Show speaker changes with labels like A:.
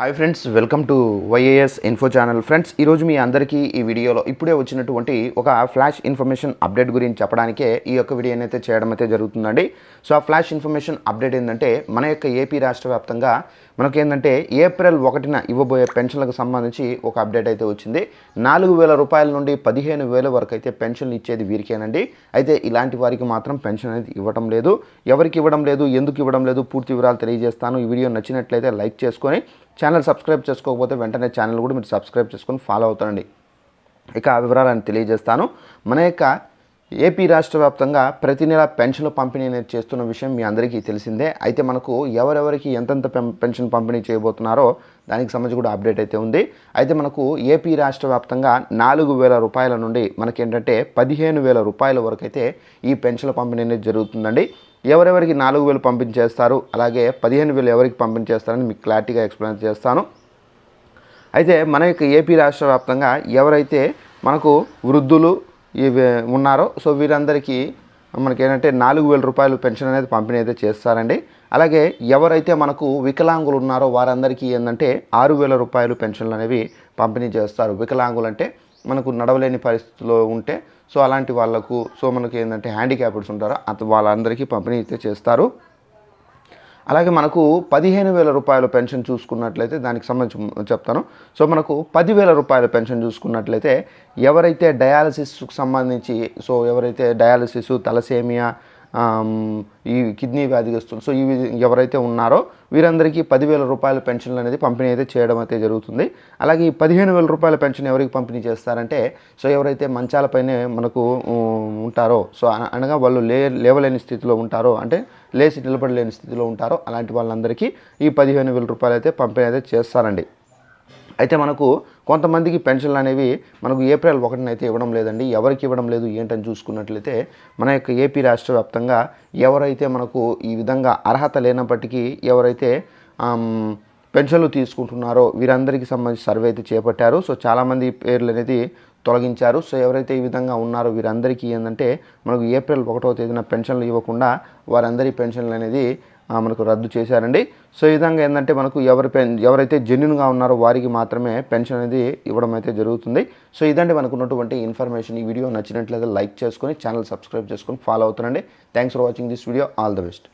A: Hi friends welcome to YAS info channel friends ఈరోజు మీ అందరికీ ఈ వీడియోలో ఇప్పుడే వచ్చినటువంటి ఒక ఫ్లాష్ ఇన్ఫర్మేషన్ అప్డేట్ గురించి చెప్పడానికే ఈ యొక్క వీడియోని అయితే చేయడం అయితే జరుగుతుందండి. సో ఆ ఫ్లాష్ ఇన్ఫర్మేషన్ అప్డేట్ ఏంటంటే మన యొక్క ఏపీ రాష్ట్ర వ్యాప్తంగా మనకేంటంటే ఏప్రిల్ ఒకటిన ఇవ్వబోయే పెన్షన్లకు సంబంధించి ఒక అప్డేట్ అయితే వచ్చింది. నాలుగు వేల రూపాయల నుండి పదిహేను వేల వరకు అయితే పెన్షన్లు ఇచ్చేది వీరికేనండి. అయితే ఇలాంటి వారికి మాత్రం పెన్షన్ అనేది ఇవ్వడం లేదు. ఎవరికి ఇవ్వడం లేదు ఎందుకు ఇవ్వడం లేదు పూర్తి వివరాలు తెలియజేస్తాను. ఈ వీడియో నచ్చినట్లయితే లైక్ చేసుకొని ఛానల్ సబ్స్క్రైబ్ చేసుకోకపోతే వెంటనే ఛానల్ కూడా మీరు సబ్స్క్రైబ్ చేసుకొని ఫాలో అవుతానండి. ఇక ఆ వివరాలను తెలియజేస్తాను. మన యొక్క ఏపీ రాష్ట్ర వ్యాప్తంగా ప్రతి నెల పెన్షన్లు పంపిణీ అనేది చేస్తున్న విషయం మీ అందరికీ తెలిసిందే. అయితే మనకు ఎవరెవరికి ఎంతెంత పెన్షన్ పంపిణీ చేయబోతున్నారో దానికి సంబంధించి కూడా అప్డేట్ అయితే ఉంది. అయితే మనకు ఏపీ రాష్ట్ర వ్యాప్తంగా నాలుగు వేల రూపాయల నుండి మనకేంటంటే పదిహేను వేల రూపాయల వరకు అయితే ఈ పెన్షన్ల పంపిణీ అనేది జరుగుతుందండి. ఎవరెవరికి నాలుగు వేలు పంపించేస్తారు అలాగే పదిహేను వేలు ఎవరికి పంపించేస్తారని మీకు క్లారిటీగా ఎక్స్ప్లెయిన్ చేస్తాను. అయితే మన యొక్క ఏపీ రాష్ట్ర వ్యాప్తంగా ఎవరైతే మనకు వృద్ధులు ఇవి ఉన్నారో సో వీరందరికీ మనకి ఏంటంటే నాలుగు వేల రూపాయలు పెన్షన్ అనేది పంపిణీ అయితే చేస్తారండి. అలాగే ఎవరైతే మనకు వికలాంగులు ఉన్నారో వారందరికీ ఏంటంటే ఆరు వేల రూపాయలు పెన్షన్లు అనేవి పంపిణీ చేస్తారు. వికలాంగులు అంటే మనకు నడవలేని పరిస్థితిలో ఉంటే సో అలాంటి వాళ్ళకు సో మనకి ఏంటంటే హ్యాండిక్యాప్డ్స్ ఉంటారో అత వాళ్ళందరికీ పంపిణీ అయితే చేస్తారు. అలాగే మనకు పదిహేను వేల రూపాయల పెన్షన్ చూసుకున్నట్లయితే దానికి సంబంధించి చెప్తాను. సో మనకు పదివేల రూపాయల పెన్షన్ చూసుకున్నట్లయితే ఎవరైతే డయాలసిస్కు సంబంధించి సో ఎవరైతే డయాలసిస్ తలసేమియా ఈ కిడ్నీ వ్యాధిగ్రస్తులు సో ఇవి ఎవరైతే ఉన్నారో వీరందరికీ పదివేల రూపాయల పెన్షన్లు అనేది పంపిణీ అయితే చేయడం అయితే జరుగుతుంది. అలాగే ఈ పదిహేను వేల రూపాయల పెన్షన్ ఎవరికి పంపిణీ చేస్తారంటే సో ఎవరైతే మంచాలపైనే మనకు ఉంటారో సో అనగా వాళ్ళు లే లేవలేని స్థితిలో ఉంటారో అంటే లేచి నిలబడలేని స్థితిలో ఉంటారో అలాంటి వాళ్ళందరికీ ఈ పదిహేను వేల రూపాయలు అయితే పంపిణీ అయితే చేస్తారండి. అయితే మనకు కొంతమందికి పెన్షన్లు అనేవి మనకు ఏప్రిల్ ఒకటిన అయితే ఇవ్వడం లేదండి. ఎవరికి ఇవ్వడం లేదు ఏంటని చూసుకున్నట్లయితే మన యొక్క ఏపీ రాష్ట్ర వ్యాప్తంగా ఎవరైతే మనకు ఈ విధంగా అర్హత లేనప్పటికీ ఎవరైతే పెన్షన్లు తీసుకుంటున్నారో వీరందరికీ సంబంధించి సర్వే అయితే చేపట్టారు. సో చాలామంది పేర్లు అనేది తొలగించారు. సో ఎవరైతే ఈ విధంగా ఉన్నారో వీరందరికీ ఏంటంటే మనకు ఏప్రిల్ ఒకటో తేదీన పెన్షన్లు ఇవ్వకుండా వారందరి పెన్షన్లు అనేది మనకు రద్దు చేశారండి. సో ఈ విధంగా ఏంటంటే మనకు ఎవరి పెన్ ఎవరైతే జెన్యున్గా ఉన్నారో వారికి మాత్రమే పెన్షన్ అనేది ఇవ్వడం అయితే జరుగుతుంది. సో ఇదంటే మనకు ఉన్నటువంటి ఇన్ఫర్మేషన్. ఈ వీడియో నచ్చినట్లయితే లైక్ చేసుకొని ఛానల్ సబ్స్క్రైబ్ చేసుకొని ఫాలో అవుతారండి thanks for watching this video. All the best.